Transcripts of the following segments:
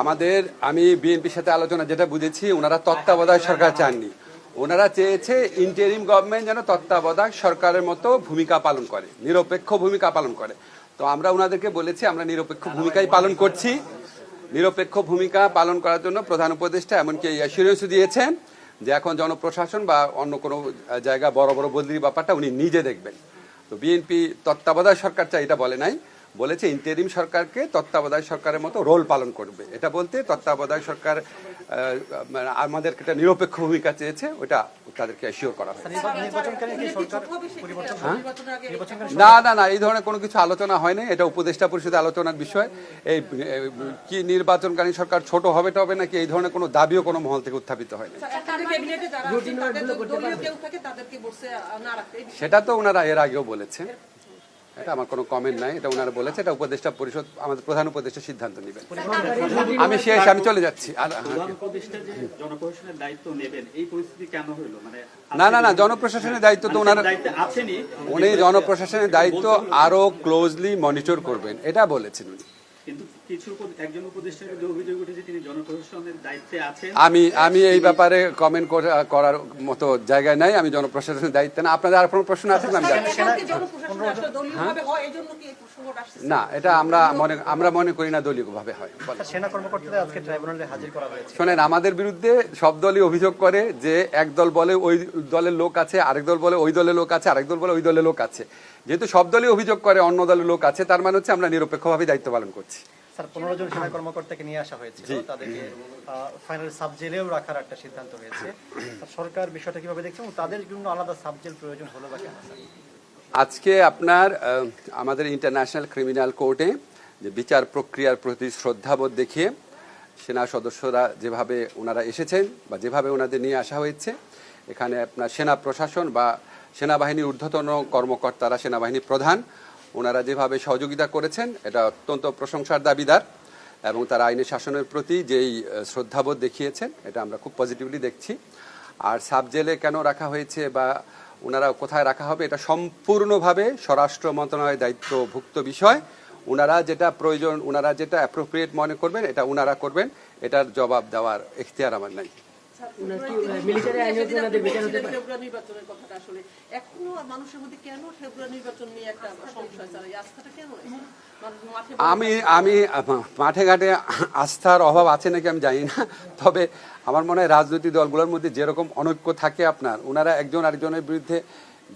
আমাদের, আমি বিএনপির সাথে আলোচনা যেটা বুঝেছি, ওনারা তত্ত্বাবধায়ক সরকার চাননি। ওনারা চেয়েছে ইন্টারিম গভর্নমেন্ট যেন তত্ত্বাবধায়ক সরকারের মতো ভূমিকা পালন করে, নিরপেক্ষ ভূমিকা পালন করে। তো আমরা ওনাদেরকে বলেছি, আমরা নিরপেক্ষ ভূমিকাই পালন করছি। নিরপেক্ষ ভূমিকা পালন করার জন্য প্রধান উপদেষ্টা এমনকি অ্যাসুরেন্স দিয়েছেন যে এখন জনপ্রশাসন বা অন্য কোনো জায়গা বড় বড় বদলির ব্যাপারটা উনি নিজে দেখবেন। তো বিএনপি তত্ত্বাবধায়ক সরকার চাই, এটা বলে নাই। বলেছে ইন্টারিম সরকারকে তত্ত্বাবধায়ক সরকারের মতো রোল পালন করবে। এটা বলতে তত্ত্বাবধায়ক সরকার মানে আমাদেরকে একটা নিরপেক্ষ ভূমিকা চেয়েছে ওটা তাদেরকে অ্যাসিওর করা হয় নির্বাচনকালীন কি সরকার পরিবর্তন নির্বাচনকালীন না না না এই ধরনের কোনো কিছু আলোচনা হয়নি এটা উপদেষ্টা পরিষদে আলোচনার বিষয়। এই কি নির্বাচনকালীন সরকার ছোট হবে টবে নাকি এই ধরনের কোনো দাবিও কোনো মহল থেকে উত্থাপিত হয়নি? সেটা তো ওনারা এর আগেও বলেছে। এটা আমার কোনো কমেন্ট নাই এটা ওনারা বলেছে এটা উপদেষ্টা পরিষদ আমাদের প্রধান উপদেষ্টা সিদ্ধান্ত নেবেন। আমি শেষ আমি চলে যাচ্ছি। আর প্রধান উপদেষ্টা যে জনপ্রশাসনের দায়িত্ব নেবেন এই পরিস্থিতি কেন হলো মানে না না না জনপ্রশাসনের দায়িত্ব তো ওনারা উনি জনপ্রশাসনের দায়িত্ব আরও ক্লোজলি মনিটর করবেন এটা বলেছেন উনি। কিন্তু কিছু একজন উপদেষ্টার বিরুদ্ধে অভিযোগ উঠেছে তিনি জনপ্রশাসনের দায়িত্বে আছেন। আমি আমি এই ব্যাপারে কমেন্ট করার মতো জায়গায় নাই আমি জনপ্রশাসনের দায়িত্ব না। আপনাদের আর কোনো প্রশ্ন আছে আমি হয়? না এটা আমরা মনে আমরা মনে করি না দলীয়ভাবে হয়। সেনা কর্মকর্তাদের আজকে ট্রাইব্যুনালে হাজির করা হয়েছে। শোনেন আমাদের বিরুদ্ধে সব দলই অভিযোগ করে যে এক দল বলে ওই দলের লোক আছে আরেক দল বলে ওই দলের লোক আছে আরেক দল বলে ওই দলের লোক আছে। যেহেতু সব দলই অভিযোগ করে অন্য দলের লোক আছে তার মানে হচ্ছে আমরা নিরপেক্ষভাবে দায়িত্ব পালন করছি। স্যার পনেরো জন সেনা কর্মকর্তাকে নিয়ে আসা হয়েছিল। তাদেরকে ফাইনাল সাব জেলেও রাখার একটা সিদ্ধান্ত হয়েছে। সরকার বিষয়টা কীভাবে দেখছে এবং তাদের জন্য আলাদা সাব জেল প্রয়োজন হলো বা কেন আজকে আপনার আমাদের ইন্টারন্যাশনাল ক্রিমিনাল কোর্টে যে বিচার প্রক্রিয়ার প্রতি শ্রদ্ধাবোধ দেখিয়ে সেনা সদস্যরা যেভাবে ওনারা এসেছেন বা যেভাবে ওনাদের নিয়ে আসা হয়েছে এখানে আপনার সেনা প্রশাসন বা সেনাবাহিনীর ঊর্ধ্বতন কর্মকর্তারা সেনাবাহিনী প্রধান ওনারা যেভাবে সহযোগিতা করেছেন, এটা অত্যন্ত প্রশংসার দাবিদার এবং তারা আইনের শাসনের প্রতি যেই শ্রদ্ধাবোধ দেখিয়েছেন, এটা আমরা খুব পজিটিভলি দেখছি। আর সাব জেলে কেন রাখা হয়েছে বা ওনারা কোথায় রাখা হবে, এটা সম্পূর্ণভাবে স্বরাষ্ট্র মন্ত্রণালয়ের দায়িত্বভুক্ত বিষয়। ওনারা যেটা প্রয়োজন, ওনারা যেটা অ্যাপ্রোপ্রিয়েট মনে করবেন, এটা ওনারা করবেন, এটার জবাব দেওয়ার এখতিয়ার আমার নাই। মিলিটারি আইনের জন্য ওনাদের বেতন হতে পারে। ফেব্রুয়ারি নির্বাচনের কথাটা আসলে। এখনও মানুষের মধ্যে কেন নির্বাচন নিয়ে একটা সংশয় আস্থাটা কেন মাঠে আমি আমি মাঠে ঘাটে আস্থার অভাব আছে নাকি আমি জানি না। তবে আমার মনে হয় রাজনৈতিক দলগুলোর মধ্যে যেরকম অনৈক্য থাকে আপনার ওনারা একজন আরেকজনের বিরুদ্ধে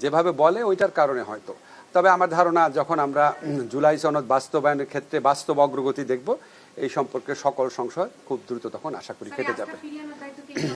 যেভাবে বলে ওইটার কারণে হয়তো। তবে আমার ধারণা যখন আমরা জুলাই সনদ বাস্তবায়নের ক্ষেত্রে বাস্তব অগ্রগতি দেখব এই সম্পর্কে সকল সংশয় খুব দ্রুত তখন আশা করি কেটে যাবে।